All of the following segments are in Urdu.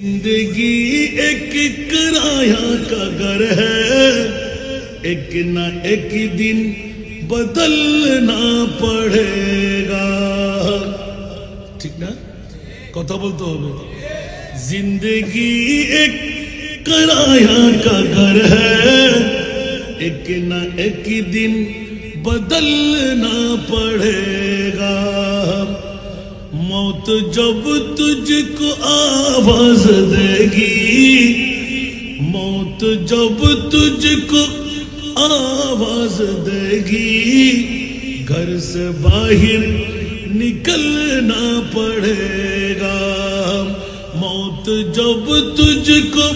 زندگی ایک کرایا کا گھر ہے ایک نہ ایک دن بدلنا پڑے گا ঠিক না কথা বলতে হবে موت جب تجھ کو آواز دے گی۔ موت جب تجھ کو آواز دے گی۔ گھر سے باہر نکلنا پڑے گا۔ موت جب تجھ کو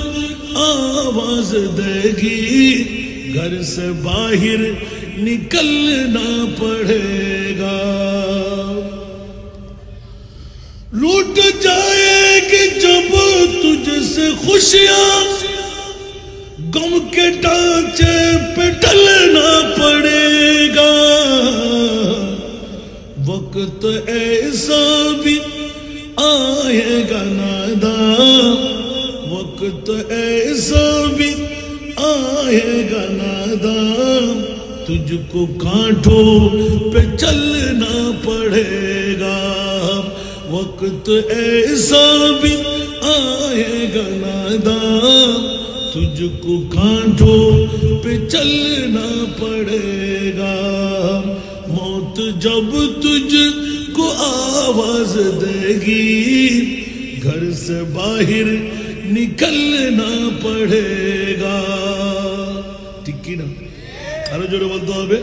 آواز دے گی۔ گھر سے باہر نکلنا پڑے گا۔ رک جائے گی جب تجھ سے خوشیاں گم کے ڈانچے پہ ڈلنا پڑے گا۔ وقت ایسا بھی آئے گا نادا وقت ایسا بھی آئے گا نادا تجھ کو کانٹوں پہ چلنا پڑے وقت ایسا بھی آئے گا نادا تجھ کو کانٹوں پہ چلنا پڑے گا موت جب تجھ کو آواز دے گی گھر سے باہر نکلنا پڑے گا ঠিক কি না আরও জোরে বলতে হবে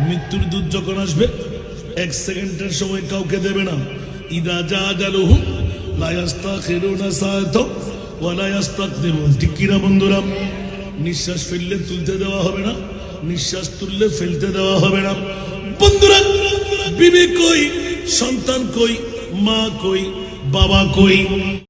মৃত্যুর দুধ যখন আসবে এক সেকেন্ডের সময় কাউকে দেবে না বন্ধুরা? নিঃশ্বাস ফেললে তুলতে দেওয়া হবে না, নিঃশ্বাস তুললে ফেলতে দেওয়া হবে না। বন্ধুরা, বিবি কই, সন্তান কই, মা কই, বাবা কই?